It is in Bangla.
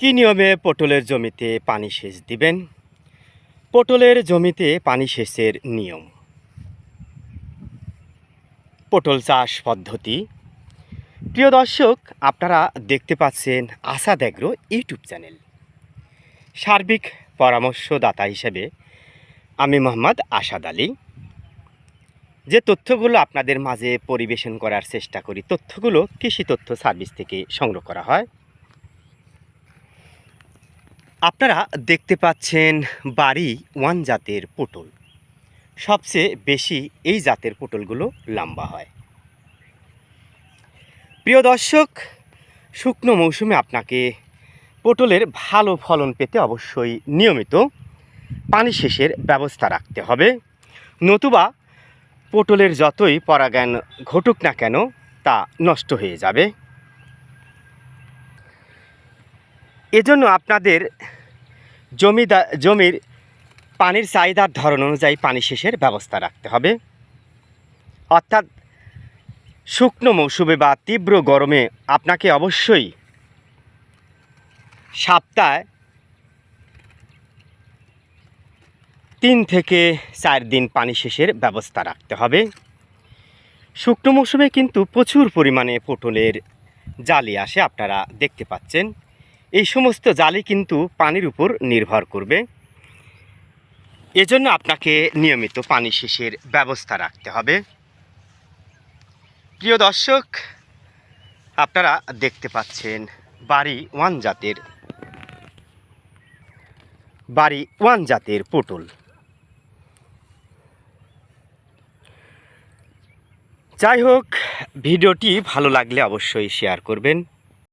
কি নিয়মে পটলের জমিতে পানি সেচ দিবেন? পটলের জমিতে পানি সেচের নিয়ম। পটল চাষ পদ্ধতি। প্রিয় দর্শক, আপনারা দেখতে পাচ্ছেন আশা দেগ্র ইউটিউব চ্যানেল। সার্বিক পরামর্শদাতা হিসেবে আমি মোহাম্মদ আসাদ আলী। যে তথ্যগুলো আপনাদের মাঝে পরিবেশন করার চেষ্টা করি, তথ্যগুলো কৃষি তথ্য সার্ভিস থেকে সংগ্রহ করা হয়। আপনারা দেখতে পাচ্ছেন বাড়ি ওয়ান জাতের পটল। সবচেয়ে বেশি এই জাতের পটলগুলো লম্বা হয়। প্রিয় দর্শক, শুকনো মৌসুমে আপনাকে পটলের ভালো ফলন পেতে অবশ্যই নিয়মিত পানি সেচের ব্যবস্থা রাখতে হবে। নতুবা পটলের যতই পরাগায়ন ঘটুক না কেন, তা নষ্ট হয়ে যাবে। এজন্য আপনাদের জমিদা জমির পানির চাহিদার ধরন অনুযায়ী পানি সেচের ব্যবস্থা রাখতে হবে। অর্থাৎ শুকনো মৌসুমে বা তীব্র গরমে আপনাকে অবশ্যই সপ্তাহে তিন থেকে চার দিন পানি সেচের ব্যবস্থা রাখতে হবে। শুকনো মৌসুমে কিন্তু প্রচুর পরিমাণে পটলের জালি আসে, আপনারা দেখতে পাচ্ছেন। এই সমস্ত জালি কিন্তু পানির উপর নির্ভর করবে। এজন্য আপনাকে নিয়মিত পানি সেচের ব্যবস্থা রাখতে হবে। প্রিয় দর্শক, আপনারা দেখতে পাচ্ছেন বাড়ি ওয়ান জাতের বাড়ি ওয়ান জাতের পটল। যাই হোক, ভিডিওটি ভালো লাগলে অবশ্যই শেয়ার করবেন।